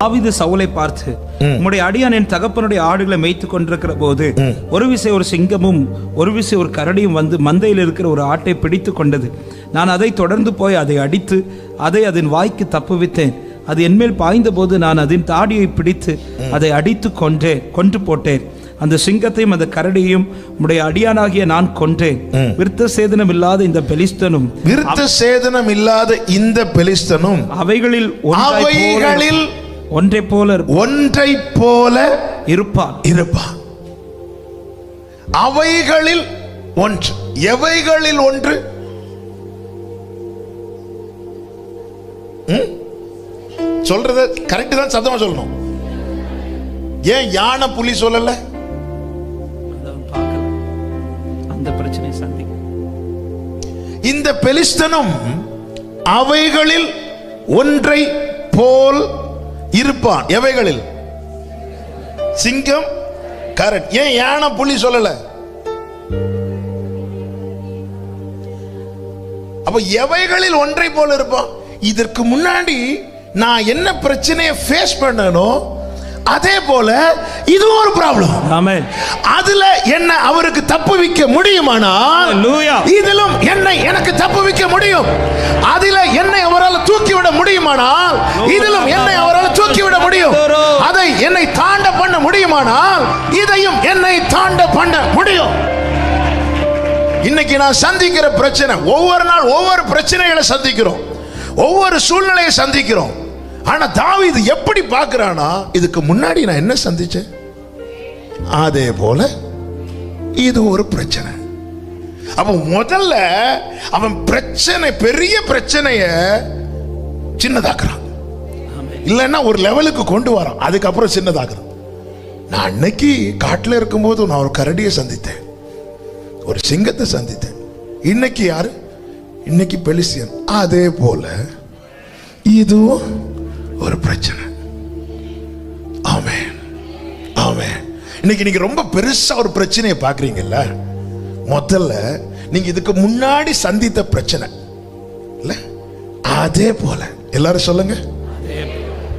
தாவீது சவுலை பார்த்து உம்முடைய அடியான் என் தகப்பனுடைய ஆடுகளை மேய்த்து கொண்டிருக்கிற போது ஒரு விசை ஒரு சிங்கமும் ஒரு விசை ஒரு கரடியும் வந்து மந்தையில் இருக்கிற ஒரு ஆட்டை பிடித்து கொண்டது. நான் அதை தொடர்ந்து போய் அதை அடித்து அதை அதன் வாய்க்கு தப்புவித்தேன். அது என்மேல் பாய்ந்தபோது நான் அதன் தாடியை பிடித்து அதை அடித்து கொன்றேன் கொன்று போட்டேன். அந்த சிங்கத்தையும் அந்த கரடியையும் உம்முடைய அடியானாகிய நான் கொன்றேன். விருத்த சேதனம் இல்லாத இந்த பெலிஸ்தனும் விருத்த சேதனம் இல்லாத இந்த பெலிஸ்தனும் அவைகளில் அவைகளில் ஒன்றைப் போல. ஒன்றை போல இருப்பான். இருப்பான். அவைகளில் ஒன்று. எவைகளில் ஒன்று? சொல்றது கரெக்ட் தான் சத்தமா சொல்லணும். ஏன் யானை புலி சொல்லல? அந்த பிரச்சனை சந்திக்க. இந்த பெலிஸ்தனும் அவைகளில் ஒன்றை போல் இருப்பான். எவைகளில்? சிங்கம் கரட். ஏன் யானை புலி சொல்லல? அப்ப எவைகளில் ஒன்றை போல இருப்பான்? இதற்கு முன்னாடி நான் என்ன பிரச்சனையை ஃபேஸ் பண்ணனோ அதே போல இது ஒரு ப்ராப்ளம் ஆமென். அதுல என்ன அவருக்கு தப்புவிக்க முடியுமானால் Hallelujah. இதிலும் என்னை எனக்கு தப்புவிக்க முடியும். அதில என்னை அவரால் தூக்கிவிட முடியுமானால் இதிலும் என்னை அவரால் தூக்கிவிட முடியும். அதை என்னை தாண்ட பண்ண முடியுமானால் இதையும் என்னை தாண்ட பண்ண முடியும். இன்னைக்கு நான் சந்திக்கிற பிரச்சனை ஒவ்வொரு நாள் ஒவ்வொரு பிரச்சனைகளை சந்திக்கிறோம். ஒவ்வொரு சூழ்நிலையை சந்திக்கிறோம். ஆனா தாவீது எப்படி பார்க்கறானா இதுக்கு முன்னாடி நான் என்ன சந்திச்சேன்? அதே போல இது ஒரு பிரச்சனை. அப்ப முதல்ல அவன் பிரச்சனை பெரிய பிரச்சனைய சின்னதாக்குறான். இல்லைன்னா ஒரு லெவலுக்கு கொண்டு வரான். அதுக்கப்புறம் சின்னதாக்குறான். நான் அன்னைக்கு காட்டுல இருக்கும்போது நான் ஒரு கரடியை சந்தித்தேன். ஒரு சிங்கத்தை சந்தித்தேன். இன்னைக்கு யாரு? இன்னைக்கு பெலிசியன். அதே போல இதுவும் ஒரு பிரச்சனை. ஆமென். ஆமென். இன்னைக்கு நீங்க ரொம்ப பெருசா ஒரு பிரச்சனையை பாக்குறீங்கல்ல? முதல்ல நீங்க இதுக்கு முன்னாடி சந்தித்த பிரச்சனை. இல்ல? அதே போல. எல்லாரும் சொல்லுங்க.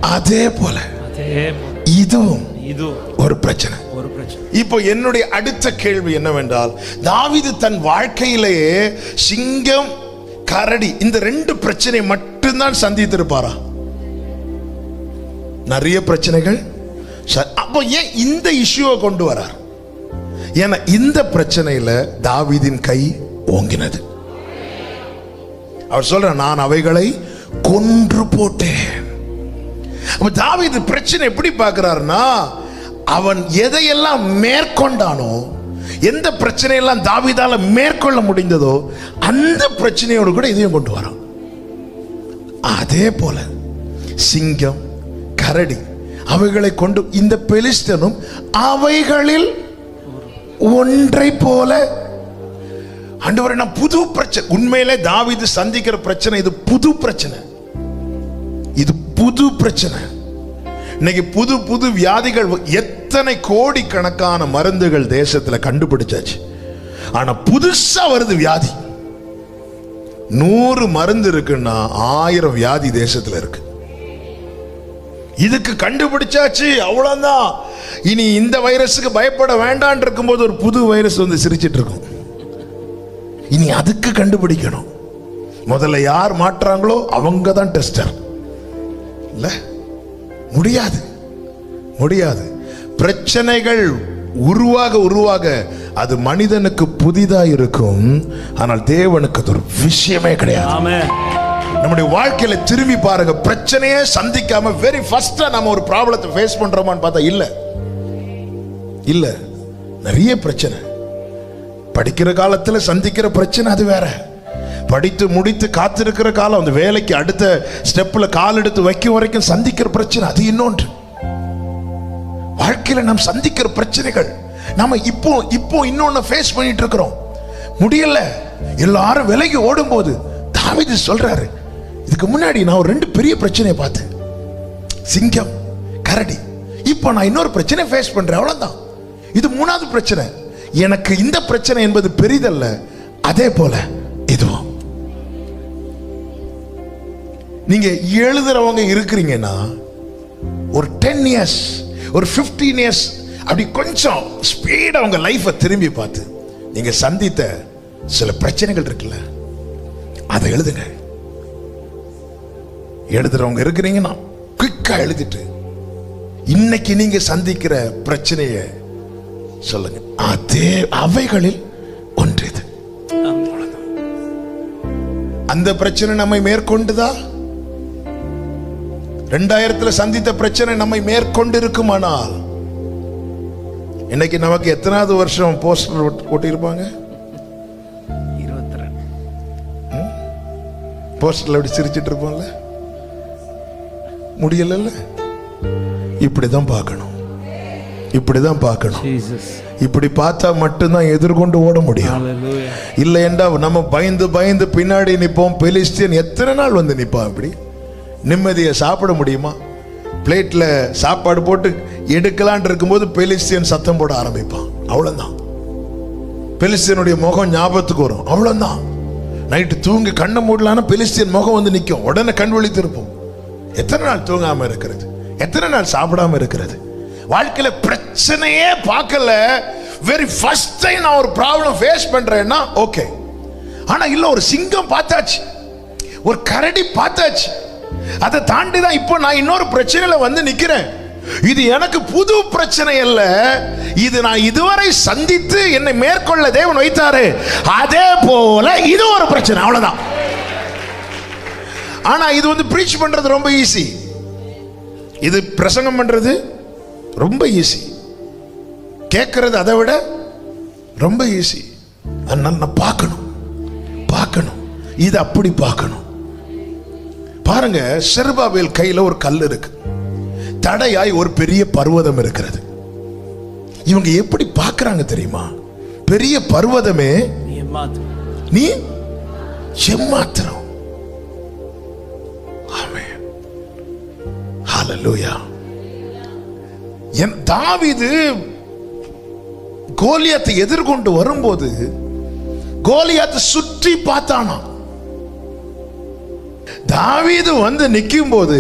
அதே போல. இதுவும் ஒரு பிரச்சனை. ஒரு பிரச்சனை இப்போ என்னுடைய அடுத்த கேள்வி என்னவென்றால் தாவிது தன் வாழ்க்கையிலேயே சிங்கம் கரடி இந்த ரெண்டு பிரச்சனை மட்டும்தான் சந்தித்திருப்பாரா? நிறைய பிரச்சனைகள். அப்போ ஏன் இந்த இஷ்யூவை கொண்டு வரார்? ஏன்னா இந்த பிரச்சனையில தாவிதின் கை ஓங்கினது. அவர் சொல்ற நான் அவைகளை கொன்று போட்டேன். தாவிது பிரச்சனை எப்படி பார்க்கிறாருன்னா அவன் எதையெல்லாம் மேற்கொண்டானோ எந்த பிரச்சனையெல்லாம் தாவீதால மேற்கொள்ள முடிந்ததோ அந்த பிரச்சனையோடு கூட இதையும் கொண்டு வரான். அதே போல சிங்கம் கரடி. அவைகளை கொண்டு இந்த பெலிஸ்டனும் அவைகளில் ஒன்றை போல ஆண்டவரே நான் புது பிரச்சனை உண்மையிலே தாவிது சந்திக்கிற பிரச்சனை இது புது பிரச்சனை. இது புது பிரச்சனை. இன்னைக்கு புது புது வியாதிகள் எத்தனை கோடி கணக்கான மருந்துகள் தேசத்துல கண்டுபிடிச்சாச்சு. ஆனா புதுசா வருது வியாதி. நூறு மருந்து இருக்குன்னா ஆயிரம் வியாதி தேசத்துல இருக்கு. இதுக்கு கண்டுபிடிச்சாச்சு அவ்வளோதான் இனி இந்த வைரஸுக்கு பயப்பட வேண்டான் இருக்கும்போது ஒரு புது வைரஸ் வந்து சிரிச்சிட்டு இருக்கும். இனி அதுக்கு கண்டுபிடிக்கணும். முதல்ல யார் மாட்டுறாங்களோ அவங்க தான் டெஸ்டர். இல்லை? முடியாது. முடியாது. பிரச்சனைகள் உருவாக உருவாக அது மனிதனுக்கு புதிதாக இருக்கும் ஆனால் தேவனுக்கு அது ஒரு விஷயமே கிடையாது. நம்முடைய வாழ்க்கையில திரும்பி பாருங்க. பிரச்சனையே சந்திக்காம வெரி ஃபர்ஸ்டா நம்ம ஒரு ப்ராப்ளத்தை ஃபேஸ் பண்றோமான்னு பார்த்தா இல்ல. இல்ல. நிறைய பிரச்சனை. படிக்கிற காலத்துல சந்திக்கிற பிரச்சனை அது வேற. படித்து முடித்து காத்திருக்கிற காலம் அந்த வேலைக்கு அடுத்த ஸ்டெப்பில் கால் எடுத்து வைக்கும் வரைக்கும் சந்திக்கிற பிரச்சனை அது இன்னொன்று. வாழ்க்கையில நாம் சந்திக்கிற பிரச்சனைகள் நம்ம இப்போ இப்போ இன்னொன்னு ஃபேஸ் பண்ணிட்டு இருக்கிறோம். முடியல. எல்லாரும் விலகி ஓடும்போது தாவீது சொல்றாரு இதுக்கு முன்னாடி நான் ஒரு ரெண்டு பெரிய பிரச்சனையை பார்த்தேன். சிங்கம் கரடி. இப்போ நான் இன்னொரு பிரச்சனை ஃபேஸ் பண்றேன். அவ்வளவுதான். இது மூணாவது பிரச்சனை. எனக்கு இந்த பிரச்சனை என்பது பெரிதல்ல. அதே போல இதுவும். நீங்க எழுதுறவங்க இருக்கிறீங்கன்னா ஒரு டென் இயர்ஸ் ஒரு ஃபிஃப்டீன் இயர்ஸ் அப்படி கொஞ்சம் ஸ்பீடா உங்க லைஃப்பை திரும்பி பார்த்து நீங்க சந்தித்த சில பிரச்சனைகள் இருக்குல்ல அதை எழுதுங்க. எழுதுறவங்க இருக்கிறீங்கன்னா குயிக்கா எழுதிட்டு இன்னைக்கு நீங்க சந்திக்கிற பிரச்சனைய சொல்லுங்க. அதே அவைகளில் ஒன்று இது அந்த பிரச்சனை நம்மை மேற்கொண்டுதா? ரெண்டாயிரத்துல சந்தித்த பிரச்சனை நம்மை மேற்கொண்டு இருக்குமானால் இன்னைக்கு நமக்கு எத்தனாவது வருஷம் போஸ்டர் ஒட்டியிருப்பாங்க போஸ்டர்ல அப்படி சிரிச்சிட்டு இருப்போம்ல? முடியலல்ல? இப்படிதான் பார்க்கணும். இப்படிதான் பார்க்கணும். இப்படி பார்த்தா மட்டும்தான் எதிர்கொண்டு ஓட முடியும். ஹalleluya இல்லையெண்டா நம்ம பயந்து பயந்து பின்னாடி நிற்போம் பெலிஸ்டியன் எத்தனை நாள் வந்து நிற்பான் இப்படி? நிம்மதியை சாப்பிட முடியுமா? பிளேட்ல சாப்பாடு போட்டு எடுக்கலான் இருக்கும்போது பெலிஸ்டியன் சத்தம் போட ஆரம்பிப்பான். அவ்வளவுதான். பெலிஸ்டியனுடைய முகம் ஞாபகத்துக்கு வரும். அவ்வளவுதான். நைட்டு தூங்கி கண்ணை மூடலான பெலிஸ்டியன் முகம் வந்து நிற்கும் உடனே கண் விழித்திருப்போம். எத்தனை நாள் தூங்காம இருக்கிறது? எத்தனை நாள் சாப்பிடாம இருக்கிறது? வாழ்க்கையில பிரச்சனையே பார்க்கல. வெரி ஃபர்ஸ்ட் டைம் நான் ஒரு ப்ராப்ளம் ஃபேஸ் பண்றேன்னா ஓகே ஆனா இல்ல ஒரு சிங்கம் பார்த்தாச்சு. ஒரு கரடி பார்த்தாச்சு. அதை தாண்டி தான் இப்போ நான் இன்னொரு பிரச்சனையில வந்து நிக்கிறேன். இது எனக்கு புது பிரச்சனை அல்ல. இது நான் இதுவரை சந்தித்து என்னை மேற்கொள்ள தேவன் வைத்தாரு. அதே போல இது ஒரு பிரச்சனை. அவ்வளவுதான். ஆனா இது வந்து ப்ரீச் பண்றது ரொம்ப ஈஸி இது பிரசங்கம் பண்றது ரொம்ப ஈஸி கேட்கறது அதை விட ரொம்ப ஈஸி நான் பார்க்கணும். பார்க்கணும். இது அப்படி பார்க்கணும். பாருங்க செருபாபேல் கையில ஒரு கல் இருக்கு. தடையாய் ஒரு பெரிய பர்வதம் இருக்கிறது. இவங்க எப்படி பார்க்கறாங்க தெரியுமா? பெரிய பர்வதமே நீ எம்மாத்திரம் ஆமென். ஹalleluya. என் தாவீது கோலியாத்தை எதிர்கொண்டு வரும்போது கோலியாத்தை சுற்றி பார்த்தானா? தாவீது வந்து நிற்கும் போது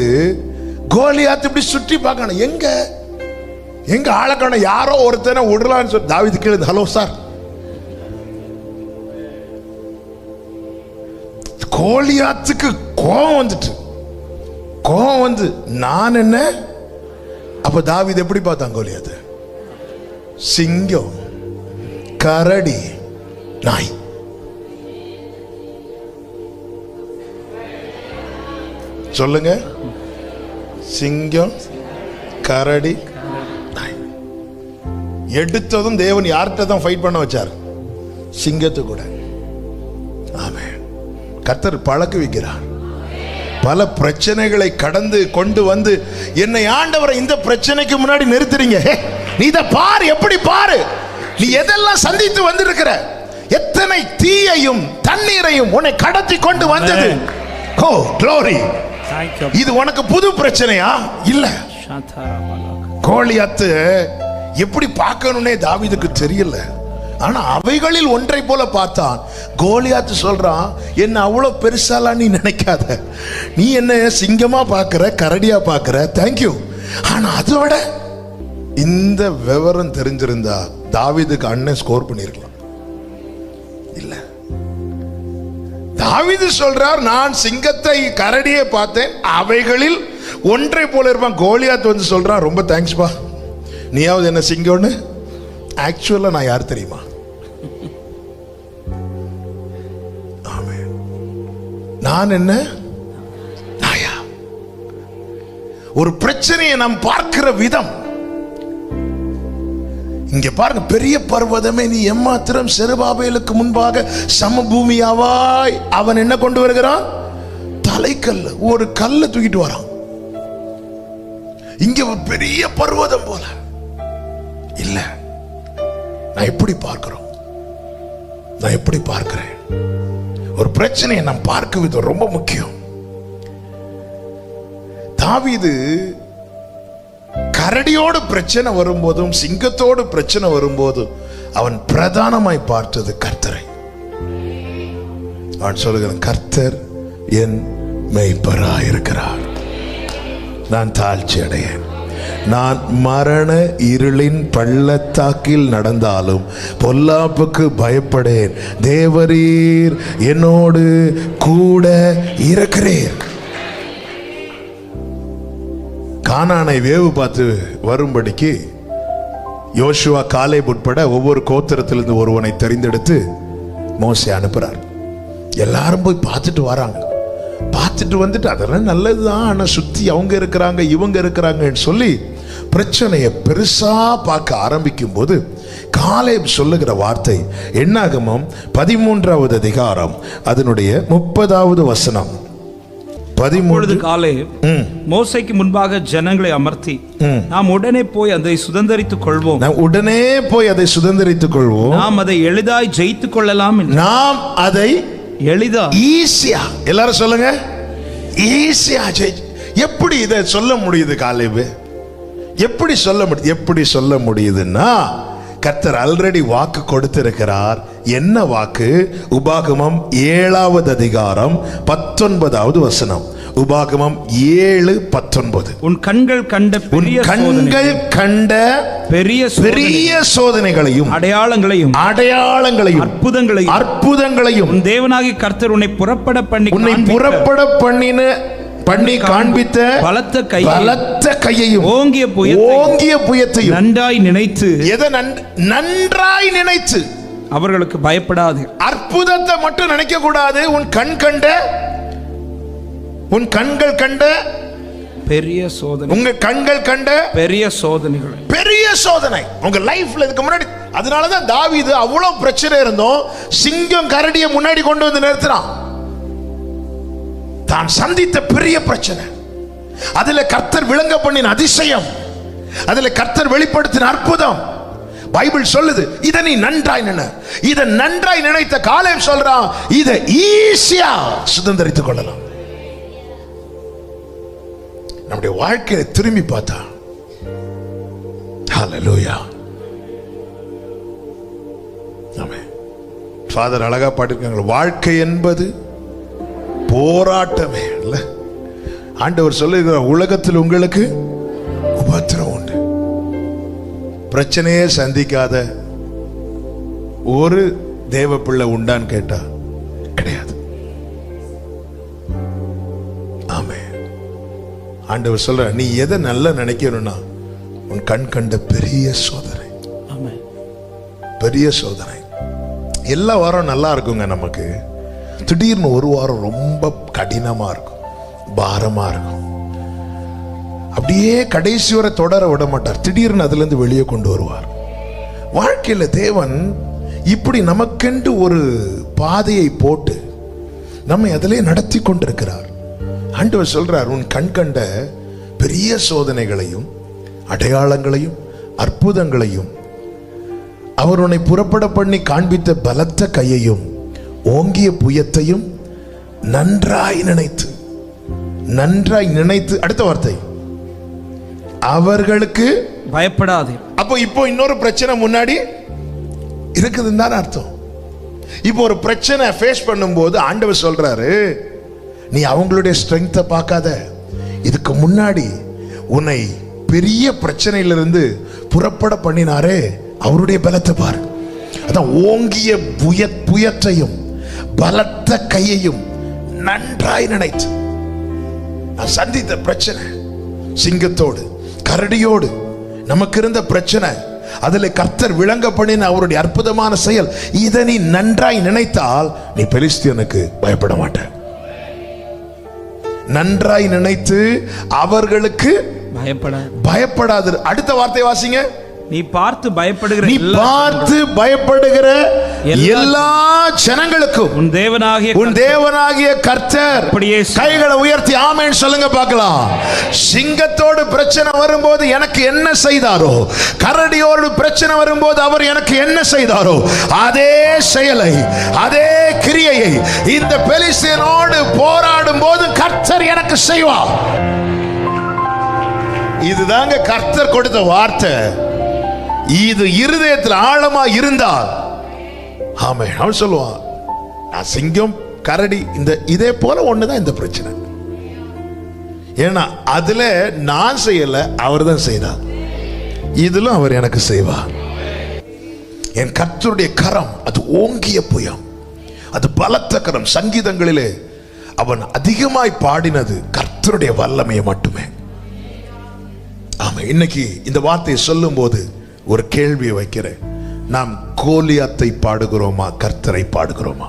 கோலியாத்து இப்படி சுற்றி பார்க்கணும். எங்க? எங்க ஆளக்கான யாரோ ஒருத்தனை விடலான்னு சொல்லி தாவீது கீழே ஹலோ சார். கோலியாத்துக்கு கோபம் வந்துட்டு. கோபம் வந்து நான் என்ன? அப்ப தாவீது எப்படி பார்த்தான் கோலியாத சிங்கம் கரடி நாய். சொல்லுங்க. சிங்கம் கரடி நாய். எடுத்ததும் தேவன் யார்கிட்ட தான் ஃபைட் பண்ண வச்சார்? சிங்கத்து கூட. ஆமே கத்தர் பழக்க வைக்கிறார் பல பிரச்சனைகளை கடந்து கொண்டு வந்து என்னை ஆண்டவரை இந்த பிரச்சனைக்கு முன்னாடி நிறுத்துறீங்க. நீ இதை பாரு எப்படி பாரு? நீ எதெல்லாம் சந்தித்து வந்திருக்கிற? எத்தனை தீயையும் தண்ணீரையும் உன்னை கடத்தி கொண்டு வந்தது. Oh glory Thank you. இது உனக்கு புது பிரச்சனையா? இல்ல. கோலியாத்து எப்படி பார்க்கணும்னே தாவீதுக்கு தெரியல. ஆனா அவைகளில் ஒன்றை போல பார்த்தான். கோலியாத்து சொல்றான் என்ன அவ்வளோ பெருசாலாம் நீ நினைக்காத. நீ என்ன சிங்கமா பார்க்குற கரடியா பார்க்குற? தேங்க்யூ ஆனா அதை விட இந்த விவரம் தெரிஞ்சிருந்தா தாவிதுக்கு அண்ணன் ஸ்கோர் பண்ணியிருக்கலாம் இல்ல. தாவீது சொல்றார் நான் சிங்கத்தை கரடியை பார்த்தேன். அவைகளில் ஒன்றை போல இருப்பான். கோலியாத் வந்து சொல்றான் ரொம்ப தேங்க்ஸ்பா நீயாவது என்ன சிங்கம்னு? ஆக்சுவலா நான் யார் தெரியுமா? நான் என்ன? நாயா ஒரு பிரச்சனையை நாம் பார்க்கிற விதம். இங்க பாருங்க பெரிய பர்வதமே நீ எம்மாத்திரம் செருபாபேலுக்கு முன்பாக சமபூமியாவாய். அவன் என்ன கொண்டு வருகிறான்? தலைக்கல் ஒரு கல்லை தூக்கிட்டு வரான். இங்க ஒரு பெரிய பர்வதம் போல. இல்ல நான் எப்படி பார்க்கிறோம்? நான் எப்படி பார்க்கிறேன்? ஒரு பிரச்சனையை நாம் பார்க்க விதம் ரொம்ப முக்கியம். தாவிது கரடியோடு பிரச்சனை வரும்போதும் சிங்கத்தோடு பிரச்சனை வரும்போதும் அவன் பிரதானமாய் பார்த்தது கர்த்தரை. அவன் சொல்லுகிறான் கர்த்தர் என் மெய்ப்பராயிருக்கிறார். நான் தாழ்ச்சி அடையேன் நான் மரண இருளின் பள்ளத்தாக்கில் நடந்தாலும் பொல்லாப்புக்கு பயப்படேன். தேவரீர் என்னோடு கூட இருக்கிறீர். கானானை வேவு பார்த்து வரும்படிக்கு யோசுவா காலை உட்பட ஒவ்வொரு கோத்திரத்திலிருந்து ஒருவனை தெரிந்தெடுத்து மோசை அனுப்புறார். எல்லாரும் போய் பார்த்துட்டு வராங்க. பார்த்துட்டு வந்துட்டு அதெல்லாம் நல்லதுதான். ஆனால் சுத்தி அவங்க இருக்கிறாங்க இவங்க இருக்கிறாங்கன்னு சொல்லி பிரச்சனையை பெருசா பார்க்க ஆரம்பிக்கும் போது காலேப் சொல்லுகிற வார்த்தை என்னாகமம் பதிமூன்றாவது அதிகாரம் அதனுடைய முப்பதாவது வசனம். பதிமூன்று காலே மோசைக்கு முன்பாக ஜனங்களை அமர்த்தி. நாம் உடனே போய் அதை சுதந்தரித்துக் கொள்வோம். நாம் உடனே போய் அதை சுதந்திரித்துக் கொள்வோம். நாம் அதை எளிதாய் ஜெயித்துக் கொள்ளலாம் நாம் அதை எளிதா? ஈஸியா எல்லாரும் சொல்லுங்க. ஈஸியா ஜெயி எப்படி இதை சொல்ல முடியுது காலேபு? எப்படி சொல்ல முடியுது எப்படி சொல்ல முடியுதுன்னா கர்த்தர் ஆல்ரெடி வாக்கு கொடுத்திருக்கிறார். என்ன வாக்கு? உபாகமம் ஏழாவது அதிகாரம் பத்தொன்பதாவது வசனம். உபாகமம் ஏழு பத்தொன்பது. உன் கண்கள் கண்ட உன் கண்கள் கண்ட பெரிய பெரிய சோதனைகளையும் அடையாளங்களையும் அடையாளங்களையும் அற்புதங்களையும் அற்புதங்களையும் உன் தேவனாகிய கர்த்தர் உன்னை புறப்பட பண்ணி உன்னை புறப்பட பண்ணின பண்ணி காண்பித்த பலத்த கை பலத்த கையையும் ஓங்கிய புயத்தை ஓங்கிய புயத்தையும் நன்றாய் நினைத்து எதை நன்- நன்றாய் நினைத்து அவர்களுக்கு பயப்படாது. அற்புதத்தை மட்டும் நினைக்க கூடாது. உன் கண் கண்ட உன் கண்கள் கண்ட பெரிய சோதனை. உங்க கண்கள் கண்ட பெரிய சோதனைகளை. பெரிய சோதனை. உங்க லைஃப்ல இதுக்கு முன்னாடி அதனாலதான் தாவீது அவ்வளவு பிரச்சனை இருந்தோம் சிங்கம் கரடியை முன்னாடி கொண்டு வந்து நிறுத்துறான் தான் சந்தித்த பெரிய பிரச்சனை. அதுல கர்த்தர் விளங்க பண்ணின அதிசயம். அதுல கர்த்தர் வெளிப்படுத்தின அற்புதம். பைபிள் சொல்லுது இதை நீ நன்றாய் நினை. இதை நன்றாய் நினைத்த காலம் சொல்றான் இதை ஈஸியா சுதந்திரித்துக் கொள்ளலாம். நம்முடைய வாழ்க்கையை திரும்பி பார்த்தா ஹalleluya. ஆமென். ஃபாதர் அழகா பாட்டிருக்காங்க வாழ்க்கை என்பது போராட்டமே இல்ல ஆண்டவர் சொல்லுகிற உலகத்தில் உங்களுக்கு உபத்திரம் உண்டு. பிரச்சனையே சந்திக்காத ஒரு தேவ பிள்ளை உண்டான்னு கேட்டா கிடையாது. ஆமே ஆண்டவர் சொல்ற நீ எதை நல்லா நினைக்கணும்னா உன் கண் கண்ட பெரிய சோதனை. பெரிய சோதனை. எல்லா வாரம் நல்லா இருக்குங்க நமக்கு. திடீர்னு ஒரு வாரம் ரொம்ப கடினமா இருக்கும். பாரமா இருக்கும். அப்படியே கடைசி வரை தொடர விட மாட்டார். திடீர்னு அதுல இருந்து வெளியே கொண்டு வருவார். வாழ்க்கையில தேவன் இப்படி நமக்கென்று ஒரு பாதையை போட்டு நம்மை அதிலே நடத்தி கொண்டிருக்கிறார். ஆண்டவர் சொல்றார் உன் கண் கண்ட பெரிய சோதனைகளையும் அடையாளங்களையும் அற்புதங்களையும் அவர் உன்னை புறப்பட பண்ணி காண்பித்த பலத்த கையையும் ஓங்கிய புயத்தையும் நன்றாய் நினைத்து நன்றாய் நினைத்து அடுத்த வார்த்தை அவர்களுக்கு பயப்படாதே. அப்போ இப்போ இன்னொரு பிரச்சனை முன்னாடி இருக்குதுன்னு தானே அர்த்தம். இப்போ ஒரு பிரச்சனை ஃபேஸ் பண்ணும்போது ஆண்டவர் சொல்றாரு நீ அவங்களுடைய ஸ்ட்ரென்த்தை பார்க்காத. இதுக்கு முன்னாடி உன்னை பெரிய பிரச்சனையிலிருந்து புறப்பட பண்ணினாரே அவருடைய பலத்தை பாரு. அதான் ஓங்கிய புய புயத்தையும் பலத்த கையையும் நன்றாய் நினைத்து. நான் சந்தித்த பிரச்சனை சிங்கத்தோடு கரடியோடு. நமக்கு இருந்த பிரச்சனை அதில் கர்த்தர் விளங்க பண்ணின அவருடைய அற்புதமான செயல் இதை நீ நன்றாய் நினைத்தால் நீ பெலிஸ்தியனுக்கு பயப்பட மாட்ட நன்றாய் நினைத்து அவர்களுக்கு பயப்படாது. பயப்படாது. அடுத்த வார்த்தை வாசிங்க. நீ பார்த்து பயப்படுகிற நீ பார்த்து பயப்படுகிற எல்லா- ஜனங்களுக்கும் உன் தேவனாகிய உன் தேவனாகிய கர்த்தர். அப்படியே. கைகளை உயர்த்தி ஆமென் சொல்லுங்க பார்க்கலாம். சிங்கத்தோடு பிரச்சனை வரும்போது எனக்கு என்ன செய்தாரோ கரடியோடு பிரச்சனை வரும்போது அவர் எனக்கு என்ன செய்தாரோ அதே செயலை அதே கிரியையை இந்த பெலிஸ்தீனோடு போராடும் போது கர்த்தர் எனக்கு செய்வார். இதுதாங்க கர்த்தர் கொடுத்த வார்த்தை. இது இருதயத்தில் ஆழமா இருந்தால். ஆமே அவன் சொல்லுவான் நான் சிங்கம் கரடி இந்த இதே போல ஒண்ணுதான் இந்த பிரச்சனை. ஏன்னா அதுல நான் செய்யல அவர் தான் செய்தார். இதிலும் அவர் எனக்கு செய்வார். என் கர்த்தருடைய கரம் அது ஓங்கிய புயம். அது பலத்த கரம். சங்கீதங்களிலே அவன் அதிகமாய் பாடினது கர்த்தருடைய வல்லமையை மட்டுமே. ஆமா இன்னைக்கு இந்த வார்த்தையை சொல்லும் போது ஒரு கேள்வியை வைக்கிறேன். நாம் கோலியாத்தை பாடுகிறோமா கர்த்தரை பாடுகிறோமா?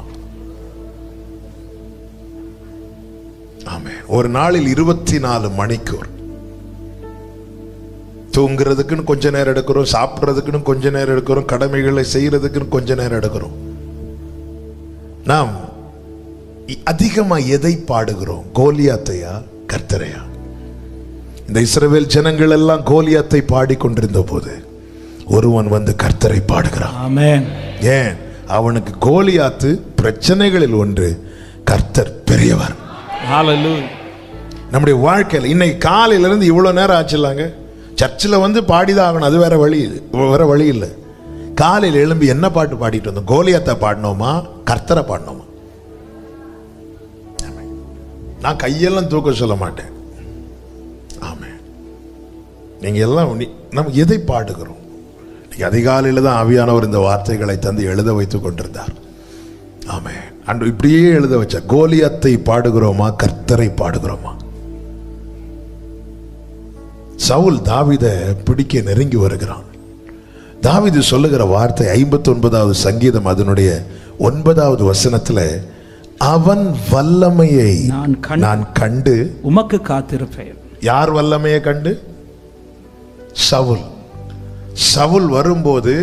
ஆமே ஒரு நாளில் இருபத்தி நாலு மணிக்கூர். தூங்குறதுக்குன்னு கொஞ்ச நேரம் எடுக்கிறோம் சாப்பிட்றதுக்குன்னு கொஞ்ச நேரம் எடுக்கிறோம் கடமைகளை செய்யறதுக்குன்னு கொஞ்ச நேரம் எடுக்கிறோம். நாம் அதிகமாக அதிகமா எதை பாடுகிறோம் கோலியாத்தையா கர்த்தரையா? இந்த இஸ்ரவேல் ஜனங்கள் எல்லாம் கோலியாத்தை பாடிக்கொண்டிருந்த போது ஒருவன் வந்து கர்த்தரை பாடுகிறான். ஏன்? அவனுக்கு கோலியாத்து பிரச்சனைகளில் ஒன்று கர்த்தர் பெரியவர். நம்முடைய வாழ்க்கையில் இன்னைக்கு காலையில இருந்து இவ்வளவு நேரம் ஆச்சுலாங்க சர்ச்சில் வந்து பாடிதான் ஆகணும். அது வேற வழி வேற வழி இல்லை. காலையில் எழும்பி என்ன பாட்டு பாடிட்டு வந்தோம்? கோலியாத்தை பாடினோமா? கர்த்தரை பாடினோமா. நான் கையெல்லாம் தூக்க சொல்ல மாட்டேன். ஆமே நீங்க எல்லாம் நம்ம எதை பாடுகிறோம்? அதிகாலையில் தான் ஆவியானவர் இந்த வார்த்தைகளை தந்து எழுத வைத்துக் கொண்டிருந்தார். ஆமே அன்று இப்படியே எழுத வச்ச கோலியத்தை பாடுகிறோமா கர்த்தரை பாடுகிறோமா? சவுல் தாவித பிடிக்க நெருங்கி வருகிறான். தாவீது சொல்லுகிற வார்த்தை ஐம்பத்தி ஒன்பதாவது சங்கீதம் அதனுடைய ஒன்பதாவது வசனத்துல அவன் வல்லமையை நான் கண்டு- நான் கண்டு உமக்கு காத்திருப்பேன். யார் வல்லமையை கண்டு? சவுல். சவுல் வரும்போது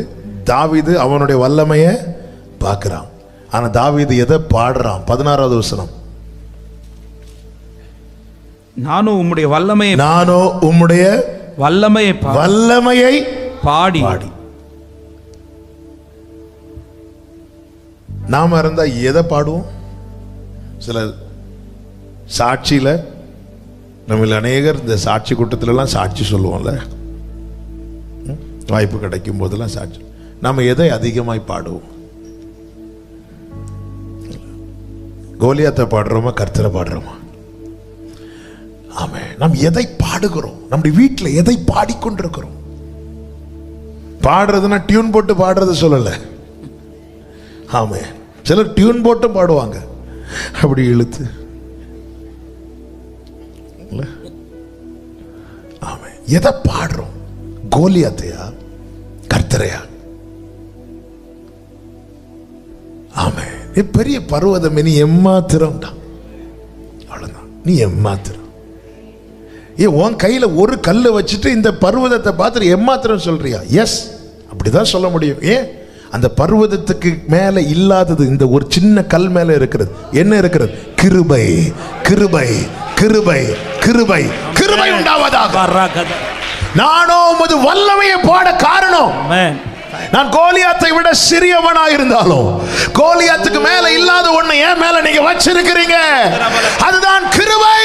தாவீது அவனுடைய வல்லமையை பார்க்கிறான். ஆனா தாவீது எதை பாடுறான்? பதினாறாவது வசனம். நானும் உம்முடைய வல்லமையை நானோ உம்முடைய வல்லமையை வல்லமையை பாடி. பாடி. நாம இருந்தா எதை பாடுவோம்? சில சாட்சியில நம்மள அநேகர் இந்த சாட்சி கூட்டத்துல எல்லாம் சாட்சி சொல்லுவோம்ல? வாய்ப்பு கிடைக்கும் போதெல்லாம் சாட்சி நம்ம எதை அதிகமாய் பாடுவோம்? கோலியாத்தை பாடுறோமா கர்த்தரை பாடுறோமா? ஆமாம் நாம் எதை பாடுகிறோம்? நம்முடைய வீட்டில் எதை பாடிக்கொண்டிருக்கிறோம்? பாடுறதுன்னா டியூன் போட்டு பாடுறது சொல்லல. ஆமாம் சிலர் டியூன் போட்டும் பாடுவாங்க. அப்படி இழுத்து. ஆமாம் எதை பாடுறோம்? கோலியாத்தையா? கர்த்தரையா? ஆமே நீ பெரிய பர்வதமே நீ எம்மாத்திரம்டா. அவ்வளவுதான். நீ எம்மாத்திரம். ஏ உன் கையில ஒரு கல்லை வச்சுட்டு இந்த பர்வதத்தை பார்த்துட்டு எம்மாத்திரம் சொல்றியா? எஸ் அப்படிதான் சொல்ல முடியும். ஏன் அந்த பர்வதத்துக்கு மேல இல்லாதது இந்த ஒரு சின்ன கல் மேல இருக்கிறது. என்ன இருக்கிறது? கிருபை கிருபை கிருபை கிருபை கிருபை உண்டாவதாக. நானோ உமது வல்லமையை பாட காரணம். நான் கோலியாத்தை விட சிறியவனா இருந்தாலும் கோலியாத்துக்கு மேல இல்லாத ஒண்ணு ஏன் மேல நீங்க வச்சிருக்கிறீங்க? அதுதான் கிருபை.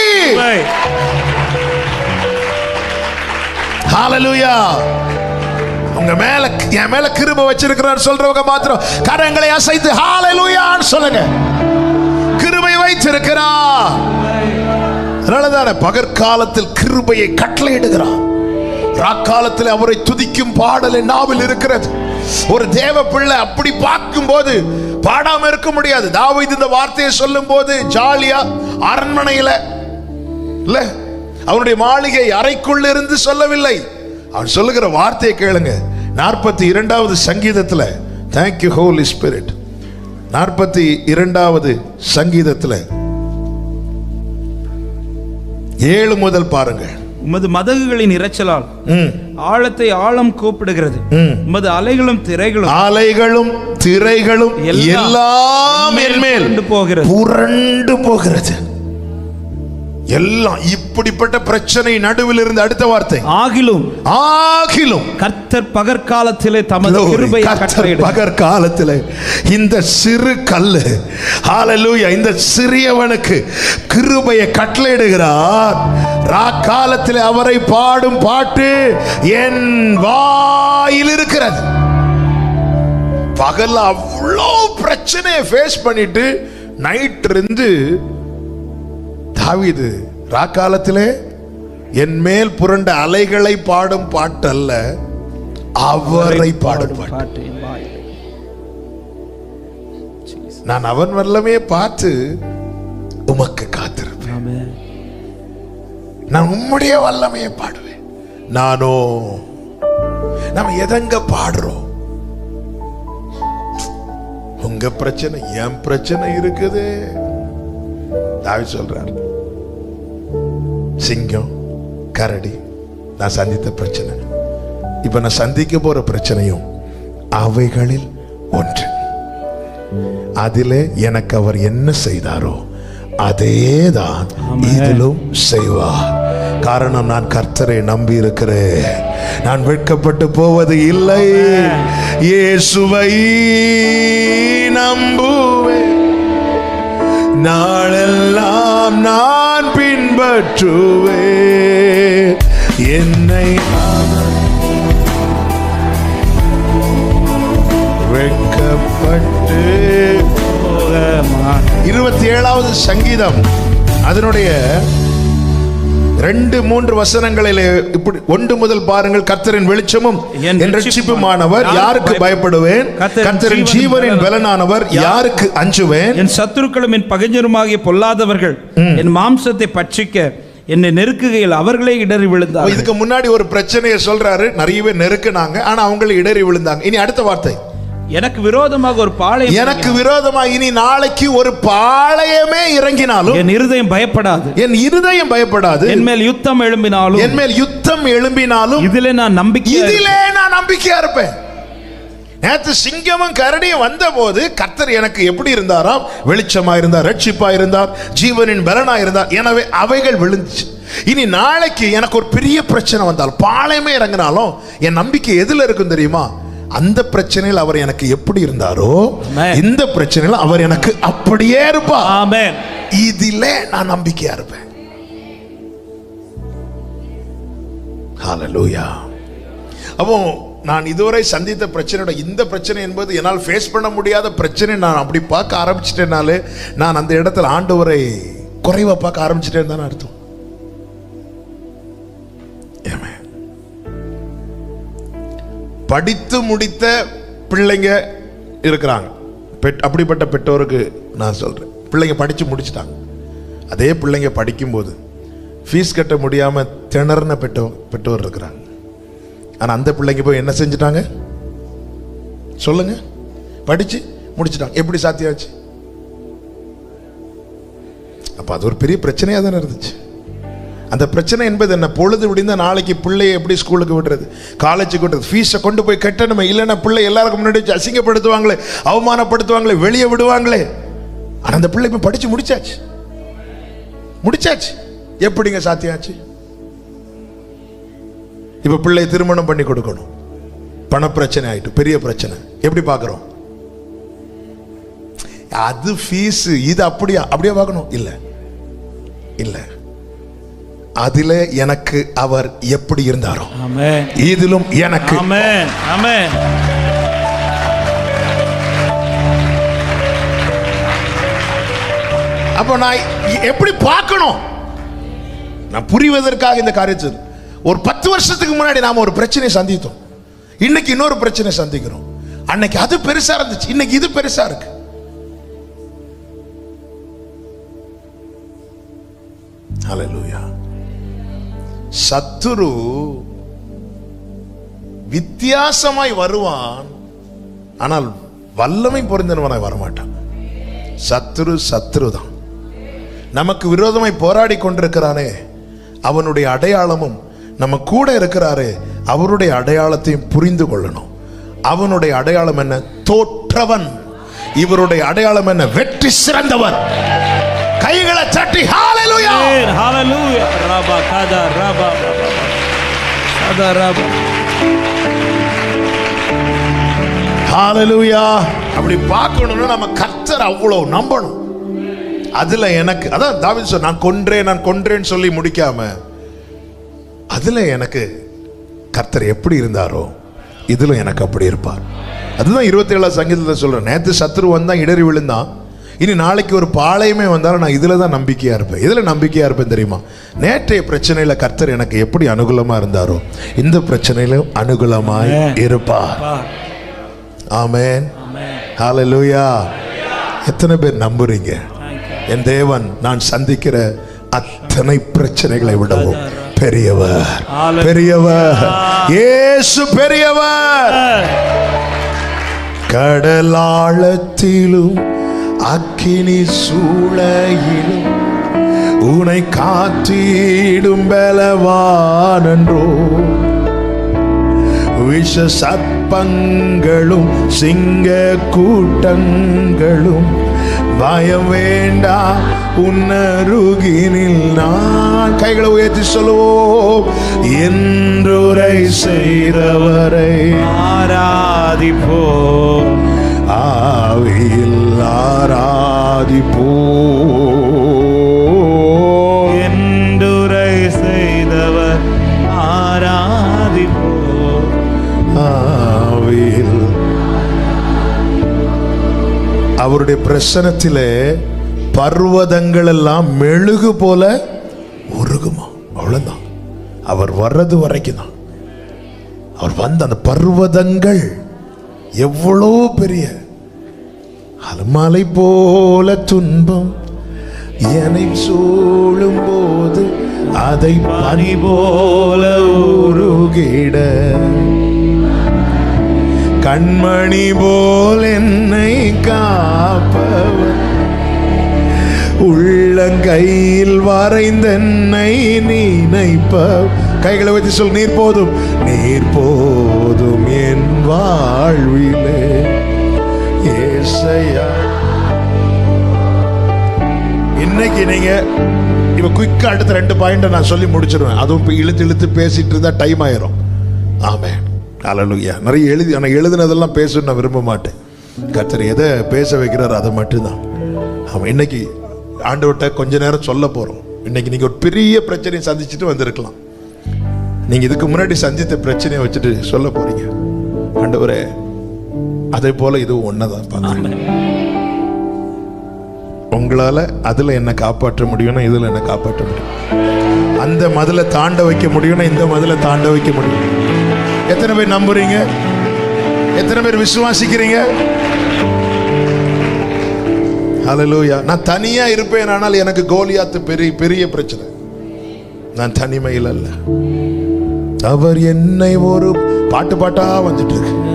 ஹalleluya உங்க மேல என் மேல கிருபை வச்சிருக்கிறார் சொல்றவங்க மாத்திரம் கரங்களை அசைத்து ஹalleluyaன்னு சொல்லுங்க. கிருபை வைத்திருக்கிறார். அதனாலதானே பகற்காலத்தில் கிருபையை கட்டளையிடுகிறார். ராக்காலத்தில் அவரை துதிக்கும் பாடல் நாவில் இருக்கிறது. ஒரு தேவ பிள்ளை அப்படி பார்க்கும்போது பாடாம இருக்க முடியாது. தாவீது இந்த வார்த்தையை சொல்லும் போது ஜாலியா அரண்மனையில இல்ல அவனுடைய மாளிகை அறைக்குள்ள இருந்து சொல்லவில்லை. அவன் சொல்லுகிற வார்த்தையை கேளுங்க. நாற்பத்தி இரண்டாவது சங்கீதத்துல தேங்க்யூ ஹோலி ஸ்பிரிட் நாற்பத்தி இரண்டாவது சங்கீதத்துல ஏழு முதல் பாருங்கள் உமது மதகுகளின் இரைச்சலால் ம், ஆழத்தை ஆழம் கூப்பிடுகிறது. உமது அலைகளும் திரைகளும் ஆலைகளும் திரைகளும் எல்லாம் எல்லாம் என் மேல் புரண்டு போகிறது. புரண்டு போகிறது எல்லாம் இப்படிப்பட்ட பிரச்சனை நடுவில் இருந்து அடுத்த வார்த்தை ஆகிலும் ஆகிலும் கர்த்தர் பகற்காலத்திலே தமது. கிருபையை கர்த்தர் பகற்காலத்திலே இந்த சிறு கல்லு ஹalleluya இந்த சிறியவனுக்கு கிருபையை கட்டளையிடுகிறார் ராக்காலத்திலே அவரை பாடும் பாட்டு என் வாயில் இருக்கிறது பகல்ல அவ்வளோ பிரச்சனையை ஃபேஸ் பண்ணிட்டு நைட் இருந்து தாவீது ராக்காலத்திலே என் மேல் புரண்ட அலைகளை பாடும் பாட்டு அல்ல அவரை பாடும் பாட்டு. நான் அவன் வல்லமையை பார்த்து உமக்கு. நான் உம்முடைய வல்லமையை பாடுவேன். நானோ நம்ம எதங்க பாடுறோம்? உங்க பிரச்சனை என் பிரச்சனை இருக்குது. தாவி சொல்றார் சிங்கம் கரடி நான் சந்தித்த பிரச்சனை. இப்ப நான் சந்திக்க போற பிரச்சனையும் அவைகளில் ஒன்று. அதிலே எனக்கு அவர் என்ன செய்தாரோ அதேதான் இதிலும் செய்வார். காரணம் நான் கர்த்தரை நம்பி இருக்கிறேன் நான் வெட்கப்பட்டு போவது இல்லை. இயேசுவை நம்புவேன். நாளெல்லாம் நான் பின்பற்றுவேன். என்னை வெட்கப்பட்டு இருபத்தி ஏழாவது சங்கீதம். அதனுடைய ரெண்டு மூன்று வசனங்களிலே இப்படி ஒன்று முதல் பாருங்கள் கர்த்தரின் வெளிச்சமும் என் ரட்சிப்புமானவர் யாருக்கு பயப்படுவேன்? கர்த்தரின் ஜீவனின் பலனானவர் யாருக்கு அஞ்சுவேன்? என் சத்துருக்களும் என் பகைஞருமாகிய பொல்லாதவர்கள். என் மாம்சத்தை பட்சிக்க என்னை நெருக்குகையில் அவர்களே இடறி விழுந்தார் இதுக்கு முன்னாடி ஒரு பிரச்சனையை சொல்றாரு நிறைய பேர் நெருக்குனாங்க ஆனா அவங்கள இடறி விழுந்தாங்க. இனி அடுத்த வார்த்தை. எனக்கு விரோதமாக ஒரு பாளையம் எனக்கு விரோதமா இனி நாளைக்கு ஒரு பாளையமே இறங்கினாலும் என் இருதயம் பயப்படாது. என் இருதயம் பயப்படாது. என் மேல் யுத்தம் எழும்பினாலும் என் மேல் யுத்தம் எழும்பினாலும் இதிலே நான் நம்பிக்கை இதிலே நான் நம்பிக்கையா இருப்பேன். நேத்து சிங்கமும் கரடியும் வந்தபோது கர்த்தர் எனக்கு எப்படி இருந்தாராம்? வெளிச்சமா இருந்தார் ரட்சிப்பா இருந்தார் ஜீவனின் பலனா இருந்தார். எனவே அவைகள் விழுந்துச்சு. இனி நாளைக்கு எனக்கு ஒரு பெரிய பிரச்சனை வந்தால் பாளையமே இறங்கினாலும் என் நம்பிக்கை எதுல இருக்கும் தெரியுமா? அந்த பிரச்சனையில் அவர் எனக்கு எப்படி இருந்தாரோ. இந்த பிரச்சனையில் அவர் எனக்கு அப்படியே இருப்பார். இதிலே நான் நம்பிக்கையா இருப்பேன். ஹalleluya அப்போ நான் இதுவரை சந்தித்த பிரச்சனையோட இந்த பிரச்சனை என்பது என்னால் ஃபேஸ் பண்ண முடியாத பிரச்சனை. நான் அப்படி பார்க்க ஆரம்பிச்சிட்டேனாலே நான் அந்த இடத்துல ஆண்டவரை குறைவா பார்க்க ஆரம்பிச்சிட்டேன்னு தானே அர்த்தம். படித்து முடித்த பிள்ளைங்க இருக்கிறாங்க. பெட் அப்படிப்பட்ட பெற்றோருக்கு நான் சொல்கிறேன் பிள்ளைங்க படித்து முடிச்சிட்டாங்க. அதே பிள்ளைங்க படிக்கும்போது ஃபீஸ் கட்ட முடியாமல் திணறின பெற்றோர் பெற்றோர் இருக்கிறாங்க. ஆனால் அந்த பிள்ளைங்க போய் என்ன செஞ்சுட்டாங்க? சொல்லுங்க. படித்து முடிச்சிட்டாங்க. எப்படி சாத்தியாச்சு? அப்போ அது ஒரு பெரிய பிரச்சனையாக தானே இருந்துச்சு. அந்த பிரச்சனை என்பது என்ன? பொழுது விடிந்த நாளைக்கு பிள்ளையை எப்படி ஸ்கூலுக்கு விடுறது? காலேஜுக்கு விடுறது? ஃபீஸை கொண்டு போய் கட்டணுமே? இல்லைன்னா பிள்ளை எல்லாருக்கும் முன்னாடி வச்சு அசிங்கப்படுத்துவாங்களே அவமானப்படுத்துவாங்களே வெளியே விடுவாங்களே? ஆனால் அந்த பிள்ளை இப்போ படித்து முடிச்சாச்சு. முடிச்சாச்சு. எப்படிங்க சாத்தியாச்சு இப்போ பிள்ளை திருமணம் பண்ணி கொடுக்கணும். பணப்பிரச்சனை பிரச்சனை பெரிய பிரச்சனை. எப்படி பார்க்குறோம்? அது ஃபீஸு இது அப்படியா? அப்படியே பார்க்கணும்? இல்லை. இல்லை. அதிலே எனக்கு அவர் எப்படி இருந்தாரோ. இதிலும் எனக்கு. அப்போ நான் எப்படி பார்க்கணும்? நான் புரிவதற்காக இந்த காரியத்தை ஒரு பத்து வருஷத்துக்கு முன்னாடி நாம ஒரு பிரச்சனையை சந்தித்தோம். இன்னைக்கு இன்னொரு பிரச்சனை சந்திக்கிறோம். அன்னைக்கு அது பெருசா இருந்துச்சு. இன்னைக்கு இது பெருசா இருக்கு. ஹalleluya சத்துரு வித்தியாசமாய் வருவான் ஆனால் வல்லமை பொருந்தினவனாய் வரமாட்டான். சத்துரு சத்துரு தான் நமக்கு விரோதமாய் போராடி கொண்டிருக்கிறானே அவனுடைய அடையாளமும் நம்ம கூட இருக்கிறாரே அவருடைய அடையாளத்தையும் புரிந்து கொள்ளணும். அவனுடைய அடையாளம் என்ன? தோற்றவன். இவருடைய அடையாளம் என்ன? வெற்றி சிறந்தவர் கைகளை சட்டி ஹா! ஹalleluya அப்படி பார்க்கணும்னா நம்ம கர்த்தர் அவ்வளவு நம்பணும். அதுல எனக்கு அதான் தாவீது சொன்ன நான் கொன்றேன் நான் கொன்றேன்னு சொல்லி முடிக்காம. அதுல எனக்கு கர்த்தர் எப்படி இருந்தாரோ இதுல எனக்கு அப்படி இருப்பார். அதுதான் இருபத்தி ஏழாம் சங்கீதத்தில் சொல்றேன். நேத்து சத்ரு வந்தான் இடறி விழுந்தான். இனி நாளைக்கு ஒரு பாளையமே வந்தாலும் நான் இதில் தான் நம்பிக்கையாக இருப்பேன். இதில் நம்பிக்கையாக இருப்பேன் தெரியுமா? நேற்றைய பிரச்சனையில் கர்த்தர் எனக்கு எப்படி அனுகூலமாக இருந்தாரோ இந்த பிரச்சனையிலும் அனுகூலமாய் இருப்பார். ஆமென். ஹalleluya. எத்தனை பேர் நம்புறீங்க? என் தேவன் நான் சந்திக்கிற அத்தனை பிரச்சனைகளை விடவும். பெரியவர். பெரியவர். இயேசு பெரியவர். கடலாழத்திலும் அக்கினி சூளையிலும் உனை காத்திடும் பலவானன்றோ. விஷ சர்ப்பங்களும் சிங்க கூட்டங்களும் பயம் வேண்டா உன்னருகினில் நான். கைகளை உயர்த்தி சொல்லுவோம் என்றுரை செய்கிறவரை ஆராதிப்போ ஆவியில் ஆராதிப்போ என்றுரை செய்தவர் ஆராதிப்போ ஆவியில். அவருடைய பிரசனத்திலே பர்வதங்கள் எல்லாம் மெழுகு போல உருகுமா? அவ்வளவுதான். அவர் வர்றது வரைக்கும் தான் அவர் வந்த அந்த பர்வதங்கள் எவ்வளோ பெரிய அலமலை போல துன்பம் என்னை சூழும் போது அதை பனி போல உருகிட. கண்மணி போல் என்னை காப்பவர். உள்ளங்கையில் வரைந்தென்னை நினைப்ப கைகளை வச்சு சொல் நீர் போதும் நீர் போதும் என் வாழ்விலே. ஏசையா இன்னைக்கு நீங்க இப்ப குயிக்கா அடுத்த ரெண்டு பாயிண்ட் நான் சொல்லி முடிச்சிருவேன். அதுவும் இப்போ இழுத்து இழுத்து பேசிட்டு இருந்தா டைம் ஆயிரும். ஆமே அலலுயா நிறைய எழுதி ஆனால் எழுதுனதெல்லாம் பேச நான் விரும்ப மாட்டேன். கர்த்தர் எதை பேச வைக்கிறார் அதை மட்டும்தான். அவன் இன்னைக்கு ஆண்டவர்கிட்ட கொஞ்ச நேரம் சொல்ல போறோம். இன்னைக்கு நீங்க ஒரு பெரிய பிரச்சனையை சந்திச்சுட்டு வந்திருக்கலாம். நீங்க இதுக்கு முன்னாடி சந்தித்த பிரச்சனையை வச்சுட்டு சொல்ல போறீங்க. ஆண்டவரே அதே போல இதுவும் ஒன்னதான் பார்க்குறேன் உங்களால அதுல என்ன காப்பாற்ற முடியும்னா இதுல என்ன காப்பாற்ற முடியும். அந்த மதுல தாண்ட வைக்க முடியும்னா இந்த மதுல தாண்ட வைக்க முடியும். எத்தனை பேர் நம்புறீங்க? எத்தனை பேர் விசுவாசிக்கிறீங்க? ஹalleluya நான் தனியா இருப்பேன் ஆனால் எனக்கு கோலியாத்து பெரிய பெரிய பிரச்சனை. நான் தனிமையில் அல்ல. அவர் என்னை ஒரு பாட்டு பாட்டா வந்துட்டு இருக்கு.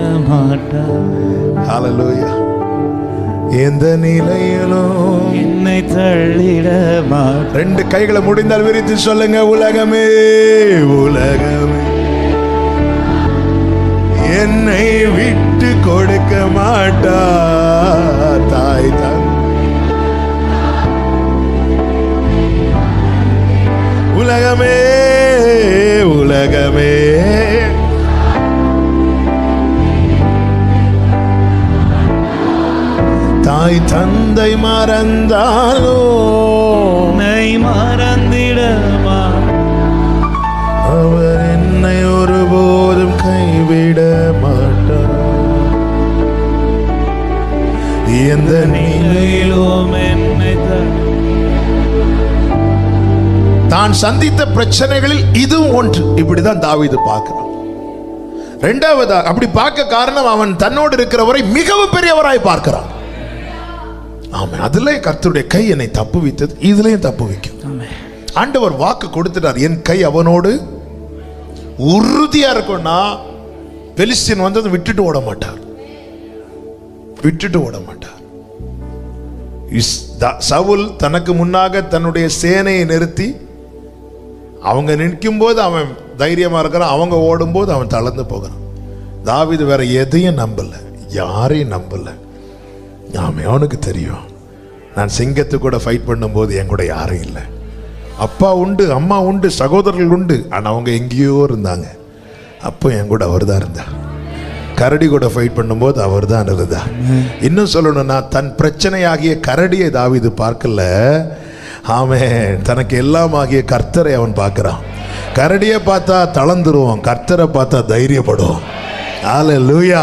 எந்த நிலையிலும் என்னை தள்ளிட ரெண்டு கைகளை முடிந்தால் விரித்து சொல்லுங்க உலகமே உலகமே. என்னை விட்டு கொடுக்க மாட்டா தாய் தான் உலகமே உலகமே. தாய் தந்தை மறந்தாலோ? என்னை மறந்திட மாட்ட அவர் என்னை ஒருபோதும் கைவிட மாட்டார். எந்த நிலையிலும் என்னை தான் சந்தித்த பிரச்சனைகளில் இதுவும் ஒன்று. இப்படிதான் தாவீது பார்க்கிறான். ரெண்டாவதா அப்படி பார்க்க காரணம் அவன் தன்னோடு இருக்கிறவரை மிகவும் பெரியவராய் பார்க்கிறான். ஆமா அதுல கர்த்தருடைய கை என்னை தப்பு வைத்தது இதுலயும் தப்பு வைக்கும் ஆண்டவர் வாக்கு கொடுத்துட்டார் என் கை அவனோடு உறுதியா இருக்கும்னா பெலிஸ்தீன் வந்தது விட்டுட்டு ஓட மாட்டார். விட்டுட்டு ஓட மாட்டார். சவுல் தனக்கு முன்னாக தன்னுடைய சேனையை நிறுத்தி அவங்க நிற்கும் போது அவன் தைரியமா இருக்கிறான் அவங்க ஓடும்போது அவன் தளர்ந்து போகிறான். தாவீது வேற எதையும் நம்பல யாரையும் நம்பல. ஆமே அவனுக்கு தெரியும். நான் சிங்கத்து கூட ஃபைட் பண்ணும்போது என் கூட யாரும் இல்லை. அப்பா உண்டு அம்மா உண்டு சகோதரர்கள் உண்டு. ஆனால் அவங்க எங்கேயோ இருந்தாங்க. அப்போ என் கூட அவர் தான் இருந்தா கரடி கூட ஃபைட் பண்ணும்போது அவர் தான் இருந்தா இன்னும் சொல்லணும்னா தன் பிரச்சனையாகிய கரடியை தாவீது பார்க்கல. ஆமே தனக்கு எல்லாம் ஆகிய கர்த்தரை அவன் பார்க்குறான். கரடியை பார்த்தா தளர்ந்துருவோம் கர்த்தரை பார்த்தா தைரியப்படுவோம் ஆல லூயா